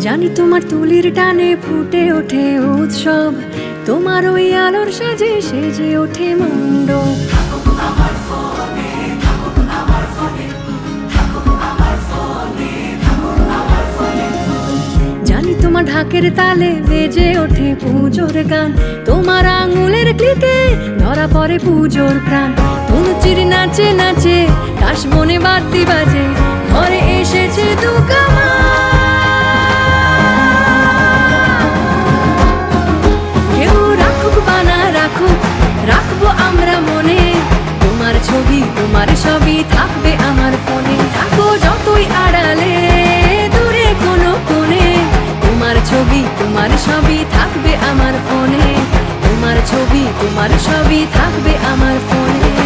জানি তোমার তুলির টানে ফুটে ওঠে উৎসব, তোমার ওই আলোর সাজে সেজে ওঠে মণ্ডপ জানি তোমার ঢাকের তালে বেজে ওঠে পুজোর গান, তোমার আঙুলের ক্লিকে ধরা পড়ে পুজোর প্রাণ। তনুচির নাচে নাচে, কাশ বনে বাড়তি বাজে। ঘরে এসেছে রাখুক রাখব আমরা মনে। তোমার ছবি, তোমার সবই থাকবে আমার ফোনে। থাকো যতই আড়ালে, দূরে কোনো কোণে। তোমার ছবি, তোমার সবই থাকবে আমার ফোনে। ছবি তোমার সবই থাকবে আমার ফোনে।